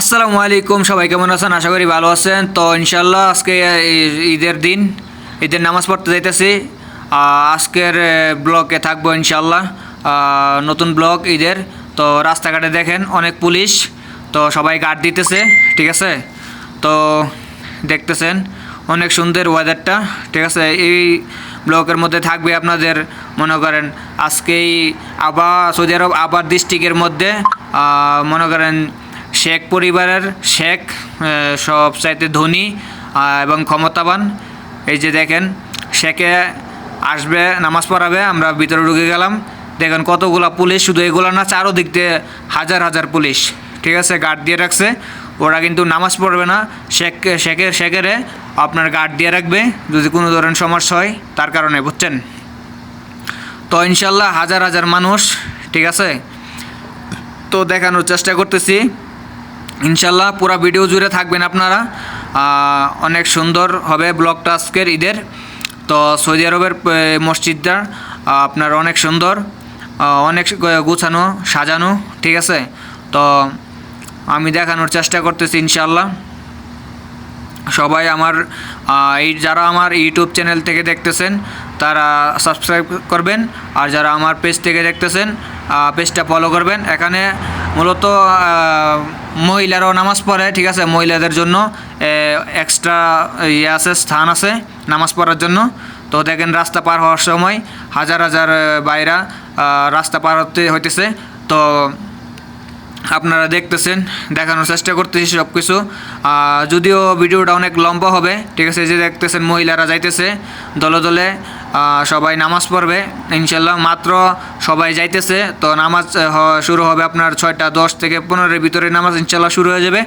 আসসালামু আলাইকুম, সবাই কেমন আছেন? আশা করি ভালো আছেন। তো ইনশাল্লাহ আজকে ঈদের দিন, ঈদের নামাজ পড়তে যাইতেছি। আজকের ব্লকে থাকব ইনশাল্লাহ নতুন ব্লক ঈদের। তো রাস্তাঘাটে দেখেন অনেক পুলিশ, তো সবাই গার্ড দিতেছে, ঠিক আছে? তো দেখতেছেন অনেক সুন্দর ওয়েদারটা ঠিক আছে? এই ব্লকের মধ্যে থাকবে আপনাদের, মনে করেন, আজকেই আবার সৌদি আরব আবার ডিস্ট্রিক্টের মধ্যে মনে করেন শেখ পরিবারের শেখ আহ, সবচাইতে ধনী এবং ক্ষমতাবান। এই যে দেখেন শেখে আসবে নামাজ পড়াবে আমরা ভিতরে ঢুকে গেলাম। দেখেন কতগুলা পুলিশ শুধু এগুলো না চারোদিক দিয়ে হাজার হাজার পুলিশ ঠিক আছে গার্ড দিয়ে রাখছে। ওরা কিন্তু নামাজ পড়বে না। শেখ শেখের শেখেরে আপনার গার্ড দিয়ে রাখবে যদি কোনো ধরনের সমস্যা হয় তার কারণে বুঝছেন? তো ইনশাল্লাহ হাজার হাজার মানুষ ঠিক আছে? তো দেখানোর চেষ্টা করতেছি। ইনশাল্লাহ পুরো ভিডিও জুড়ে থাকবেন আপনারা। অনেক সুন্দর হবে ব্লগটা আজকের ঈদের। তো সৌদি আরবের মসজিদটা আপনার অনেক সুন্দর অনেক গুছানো, সাজানো, ঠিক আছে? তো আমি দেখানোর চেষ্টা করতেছি ইনশাল্লাহ সবাই আমার এই যারা আমার ইউটিউব চ্যানেল থেকে দেখতেছেন, তারা সাবস্ক্রাইব করবেন। আর যারা আমার পেজ থেকে দেখতেছেন পেজটা ফলো করবেন। এখানে মূলত মহিলারও নামাজ পড়ে, ঠিক আছে? মহিলাদের জন্য এক্সট্রা ইয়ে আছে, স্থান আছে নামাজ পড়ার জন্য। তো দেখেন, রাস্তা পার হওয়ার সময় হাজার হাজার বাইরা রাস্তা পার হতে হইতেছে। তো আপনারা দেখতেছেন, দেখানোর চেষ্টা করতেছি সব কিছু যদিও ভিডিওটা অনেক লম্বা হবে, ঠিক আছে যে দেখতেছেন মহিলারা যাইতেছে, দলে দলে সবাই নামাজ পড়বে ইনশাল্লাহ মাত্র সবাই যাইতেছে, তো নামাজ শুরু হবে আপনার ছয়টা দশ থেকে পনেরোর ভিতরে নামাজ ইনশাল্লাহ শুরু হয়ে যাবে।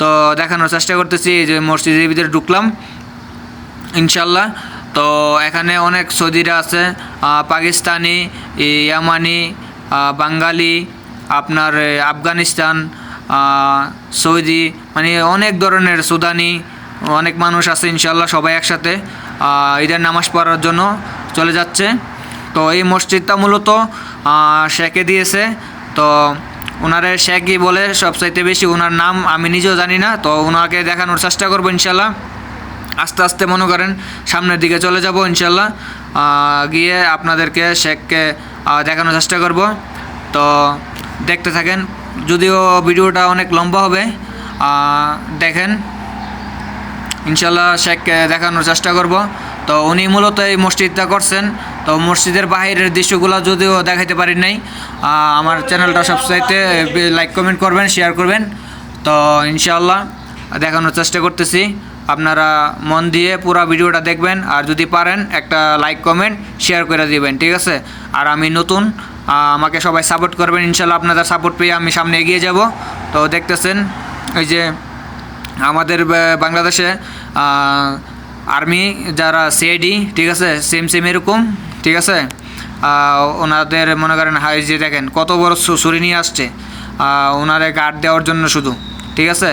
তো দেখানোর চেষ্টা করতেছি যে মসজিদের ভিতরে ঢুকলাম ইনশাল্লাহ তো এখানে অনেক সৌদিরা আছে পাকিস্তানি ইয়ামানি বাঙালি আপনার আফগানিস্তান সৌদি মানে অনেক ধরনের সুদানি, অনেক মানুষ আছে ইনশাল্লাহ সবাই একসাথে ঈদের নামাজ পড়ার জন্য চলে যাচ্ছে। তো এই মসজিদটা মূলত শেখে দিয়েছে। তো ওনারে শেখই বলে সবচাইতে বেশি ওনার নাম আমি নিজেও জানি না, তো ওনাকে দেখানোর চেষ্টা করব ইনশাল্লাহ আস্তে আস্তে মনে করেন সামনের দিকে চলে যাব ইনশাল্লাহ গিয়ে আপনাদেরকে শেখকে দেখানোর চেষ্টা করব। তো দেখতে থাকেন। যদিও ভিডিওটা অনেক লম্বা হবে দেখেন। ইনশাল্লাহ শেখকে দেখানোর চেষ্টা করব। তো উনি মূলত এই মসজিদটা করছেন। তো মসজিদের বাহিরের দৃশ্যগুলো যদিও দেখাইতে পারি নাই আমার চ্যানেলটা সবসাইতে লাইক কমেন্ট করবেন শেয়ার করবেন। তো ইনশাল্লাহ দেখানোর চেষ্টা করতেছি। আপনারা মন দিয়ে পুরো ভিডিওটা দেখবেন, আর যদি পারেন একটা লাইক কমেন্ট শেয়ার করে দিবেন, ঠিক আছে? আর আমি নতুন আমাকে সবাই সাপোর্ট করবেন, ইনশাল্লাহ আপনাদের সাপোর্ট পেয়ে আমি সামনে এগিয়ে যাব। তো দেখতেছেন, এই যে আমাদের বাংলাদেশে আর্মি যারা সিআইডি ঠিক আছে? সেম সেম এরকম, ঠিক আছে? ওনাদের মনে করেন হাই, যে দেখেন, কত বড় ছুরি নিয়ে আসছে। ওনারে গার্ড দেওয়ার জন্য শুধু, ঠিক আছে?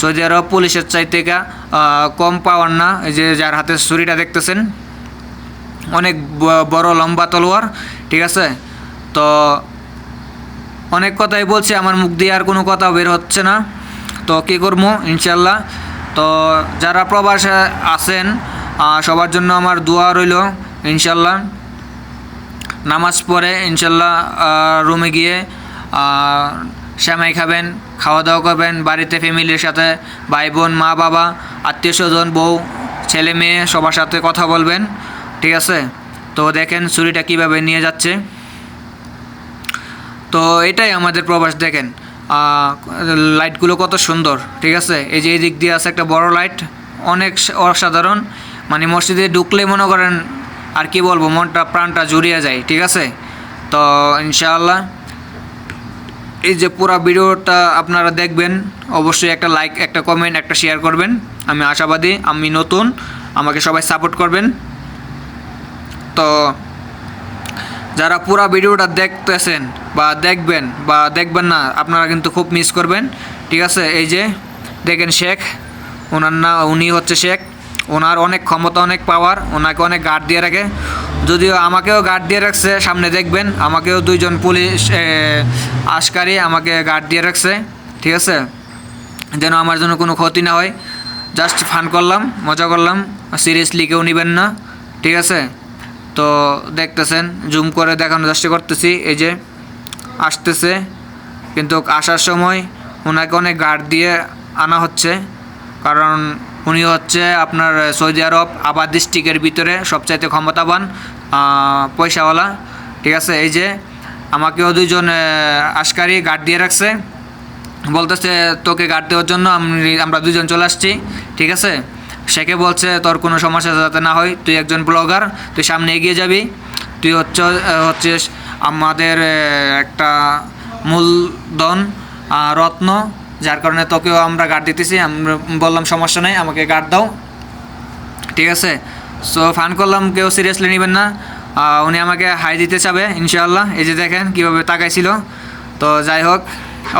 সৌদি আরব পুলিশের চাইতে কম পাওয়ার না, এই যে যার হাতে ছুরিটা দেখতেছেন, অনেক বড় লম্বা তলোয়ার ঠিক আছে? তো অনেক কথাই বলছি, আমার মুখ দিয়ে আর কোনো কথা বের হচ্ছে না। তো কী করব? ইনশাল্লাহ তো যারা প্রবাসে আছেন সবার জন্য আমার দোয়া রইল ইনশাল্লাহ নামাজ পড়ে ইনশাল্লাহ রুমে গিয়ে শ্যামাই খাবেন খাওয়া দাওয়া করবেন, বাড়িতে ফ্যামিলির সাথে ভাই বোন মা বাবা আত্মীয় স্বজন বউ ছেলে মেয়ে সবার সাথে কথা বলবেন, ঠিক আছে? তো দেখেন ছুরিটা কীভাবে নিয়ে যাচ্ছে। তো এটাই আমাদের প্রবাস, দেখেন লাইটগুলো কত সুন্দর, ঠিক আছে? এই যে এই দিক দিয়ে আছে একটা বড় লাইট অনেক অসাধারণ। মানে মসজিদে ঢুকলে মনে করেন, আর কি বলব, মনটা, প্রাণটা জুড়িয়ে যায়, ঠিক আছে? তো ইনশাআল্লাহ, এই যে পুরো ভিডিওটা আপনারা দেখবেন, অবশ্যই একটা লাইক একটা কমেন্ট একটা শেয়ার করবেন। আমি আশাবাদী, আমি নতুন, আমাকে সবাই সাপোর্ট করবেন। তো যারা পুরো ভিডিওটা দেখতেছেন বা দেখবেন বা দেখবেন না, আপনারা কিন্তু খুব মিস করবেন। ঠিক আছে? এই যে দেখেন শেখ, ওনার না, উনি হচ্ছে শেখ। ওনার অনেক ক্ষমতা, অনেক পাওয়ার ওনাকে অনেক গার্ড দিয়ে রাখে। যদিও আমাকেও গার্ড দিয়ে রাখছে, সামনে দেখবেন, আমাকেও দুইজন পুলিশ আশকারি আমাকে গার্ড দিয়ে রাখছে। ঠিক আছে? যেন আমার জন্য কোনো ক্ষতি না হয়। জাস্ট ফান করলাম, মজা করলাম। সিরিয়াসলি কেউ নেবেন না। ঠিক আছে? তো দেখতেছেন জুম করে দেখানোর চেষ্টা করতেছি এই যে আসতেছে কিন্তু আসার সময় ওনাকে অনেক গার্ড দিয়ে আনা হচ্ছে কারণ উনি হচ্ছে আপনার সৌদি আরব আবাদ ডিস্ট্রিক্টের ভিতরে সবচাইতে ক্ষমতাবান পয়সাওয়ালা ঠিক আছে? এই যে আমাকেও দুইজন আহ, আশকারি গার্ড দিয়ে রাখছে বলতেছে তোকে গার্ড দেওয়ার জন্য আমি আমরা দুজন চলে আসছি ঠিক আছে? সেকে বলছে, তোর কোনো সমস্যা যাতে না হয়, তুই একজন ব্লগার, তুই সামনে এগিয়ে যাবি। তুই হচ্ছে হচ্ছে আমাদের একটা মূলধন রত্ন, যার কারণে তোকেও আমরা গার্ড দিতেছি। আমরা বললাম, সমস্যা নেই, আমাকে গার্ড দাও। ঠিক আছে? সো ফান করলাম, কেউ সিরিয়াসলি নেবেন না। উনি আমাকে হাই দিতে চাবে, ইনশাআল্লাহ। এই যে দেখেন, কীভাবে তাকাইছিল। তো যাই হোক,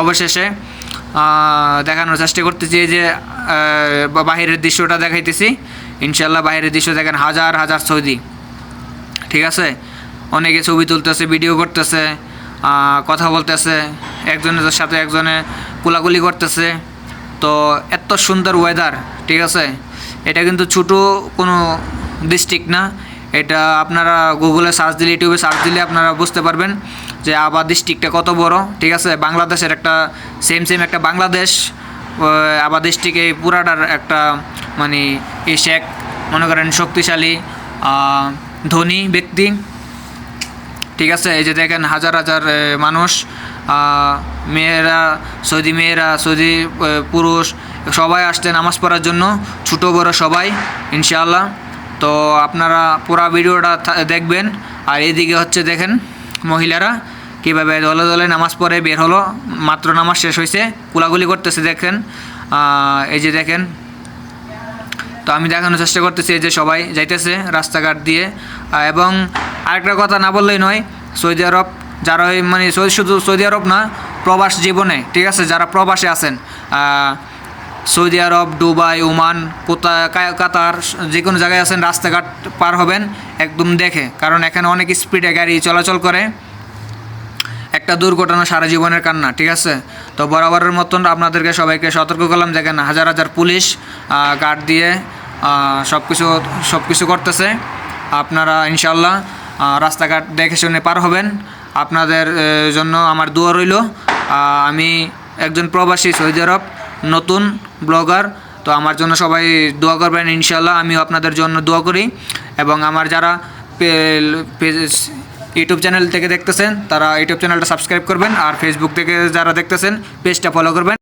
অবশেষে দেখানোর চেষ্টা করতেছি যে বাহিরের দৃশ্যটা দেখাইতেছি। ইনশাল্লাহ বাইরের দৃশ্য দেখেন হাজার হাজার সৌদি ঠিক আছে? অনেকে ছবি তুলতেছে, ভিডিও করতেছে কথা বলতেছে, একজনের সাথে একজনে কোলাকুলি করতেছে। তো এত সুন্দর ওয়েদার ঠিক আছে? এটা কিন্তু ছোটো কোনো ডিস্ট্রিক্ট না। এটা আপনারা গুগলে সার্চ দিলে ইউটিউবে সার্চ দিলে আপনারা বুঝতে পারবেন। যে আবার ডিস্ট্রিক্টটা কত বড়, ঠিক আছে? বাংলাদেশের একটা সেম সেম একটা বাংলাদেশ আবার ডিস্ট্রিক্ট পুরাটার একটা মানে শেখ, মনে করেন শক্তিশালী ধনী ব্যক্তি, ঠিক আছে? এই যে দেখেন হাজার হাজার মানুষ মেয়েরা, সৌদি মেয়েরা, সৌদি পুরুষ, সবাই আসছে নামাজ পড়ার জন্য, ছোটো, বড় সবাই, ইনশাআল্লাহ। তো আপনারা পুরা ভিডিওটা দেখবেন, আর এদিকে হচ্ছে দেখেন মহিলারা কীভাবে দলে দলে নামাজ পড়ে বের হলো, মাত্র নামাজ শেষ হয়েছে। কুলাগুলি করতেছে, দেখেন এই যে দেখেন। তো আমি দেখানোর চেষ্টা করতেছি, এই যে সবাই যাইতেছে রাস্তাঘাট দিয়ে। এবং আরেকটা কথা না বললেই নয়, সৌদি আরব যারা মানে শুধু সৌদি আরব না, প্রবাস জীবনে, ঠিক আছে, যারা প্রবাসে আছেন সৌদি আরব, দুবাই, ওমান, কোথা কাতার যে কোনো জায়গায় আছেন, রাস্তাঘাট পার হবেন, একদম দেখে। কারণ এখানে অনেক স্পিডে গাড়ি চলাচল করে। একটা দুর্ঘটনা সারা জীবনের কান্না, ঠিক আছে? তো বরাবরের মতন আপনাদেরকে সবাইকে সতর্ক করলাম, দেখেন হাজার হাজার পুলিশ গার্ড দিয়ে সব কিছু সব কিছু করতেছে। আপনারা ইনশাল্লাহ রাস্তাঘাট দেখে শুনে পার হবেন। আপনাদের জন্য আমার দোয়া রইল। আমি একজন প্রবাসী সৌদি আরব, নতুন ব্লগার, তো আমার জন্য সবাই দোয়া করবেন ইনশাল্লাহ আমিও আপনাদের জন্য দোয়া করি। এবং আমার যারা ইউটিউব চ্যানেল থেকে দেখতেছেন, তারা ইউটিউব চ্যানেলটা সাবস্ক্রাইব করবেন, আর ফেসবুক থেকে যারা দেখতেছেন, পেজটা ফলো করবেন।